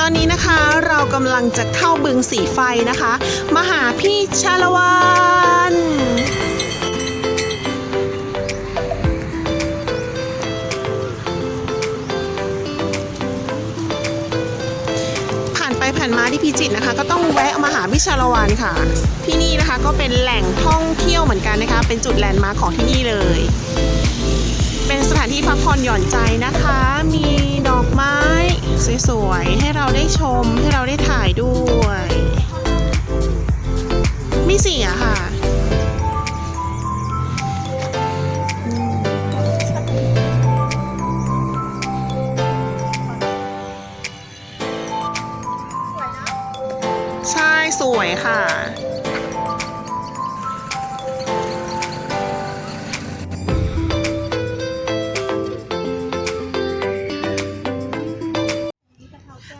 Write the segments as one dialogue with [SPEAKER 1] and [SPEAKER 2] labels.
[SPEAKER 1] ตอนนี้นะคะเรากำลังจะเข้าบึงสีไฟนะคะ มาหาพี่ชาละวันผ่านไปผ่านมาที่พิจิตรนะคะ ก็ต้องแวะมาหาพี่ชาละวันค่ะ ที่นี่นะคะก็เป็นแหล่งท่องเที่ยวเหมือนกันนะคะ เป็นจุดแลนด์มาร์คของที่นี่เลย เป็นสถานที่พักผ่อนหย่อนใจนะคะ มีดอกไม้สวยๆ ให้เราได้ชม ให้เราได้ถ่ายด้วยมีเสียค่ะใช่สวยค่ะ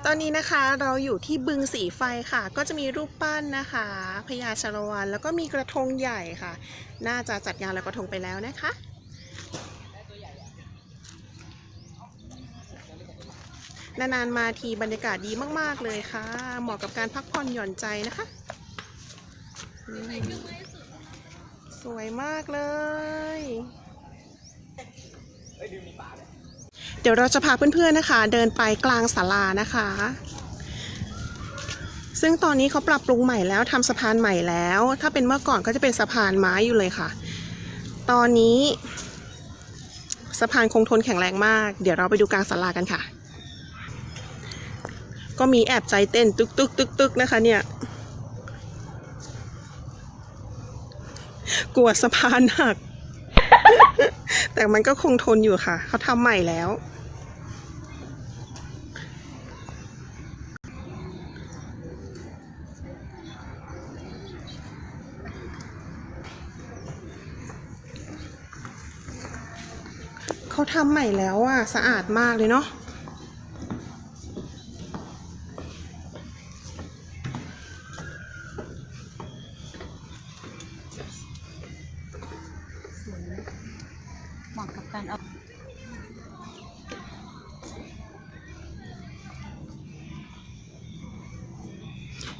[SPEAKER 1] ตอนนี้นะคะเราอยู่ที่บึงสีไฟค่ะ ก็จะมีรูปปั้นนะคะพญาชาละวันแล้วก็มีกระทงใหญ่ค่ะ น่าจะจัดงานลอยกระทงไปแล้วนะคะนานๆมาทีบรรยากาศดีมากๆเลยค่ะ เหมาะกับการพักผ่อนหย่อนใจนะคะอืมสวยมากเลยเดี๋ยวเราจะพาเพื่อนๆนะคะ เดินไปกลางศาลานะคะ ซึ่งตอนนี้เขาปรับปรุงใหม่แล้วทำสะพานใหม่แล้ว ถ้าเป็นเมื่อก่อนก็จะเป็นสะพานไม้อยู่เลยค่ะ ตอนนี้สะพานคงทนแข็งแรงมาก เดี๋ยวเราไปดูกลางศาลากันค่ะ ก็มีแอบใจเต้นตึกตึกตึกตึกนะคะเนี่ย กลัวสะพานหัก แต่มันก็คงทนอยู่ค่ะ เขาทำใหม่แล้ว เขาทำใหม่แล้วอะสะอาดมากเลยเนาะ
[SPEAKER 2] เหมาะกับการเอา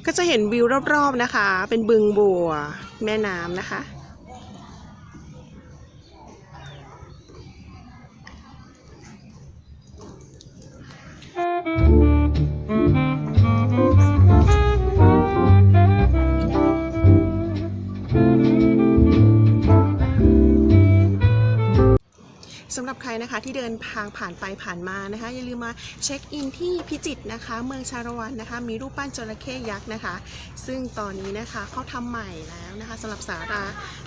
[SPEAKER 1] ก็จะเห็นวิวรอบๆนะคะ เป็นบึงบัวแม่น้ำนะคะ สำหรับใครนะคะที่เดินทางผ่านไปผ่านมานะคะ อย่าลืมมาเช็คอินที่พิจิตรนะคะ เมืองชาละวันนะคะ มีรูปปั้นจระเข้ยักษ์นะคะ ซึ่งตอนนี้นะคะเขาทำใหม่แล้วนะคะสำหรับสารา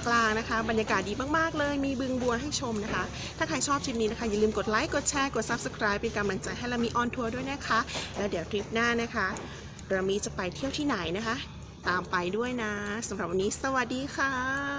[SPEAKER 1] กลางนะคะ บรรยากาศดีมากๆเลย มีบึงบัวให้ชมนะคะ ถ้าใครชอบคลิปนี้นะคะ อย่าลืมกดไลค์กดแชร์กด Subscribe เป็นกำลังใจให้เรามีออนทัวร์ด้วยนะคะ แล้วเดี๋ยวทริปหน้านะคะเรามีจะไปเที่ยวที่ไหนนะคะ ตามไปด้วยนะสำหรับวันนี้สวัสดีค่ะ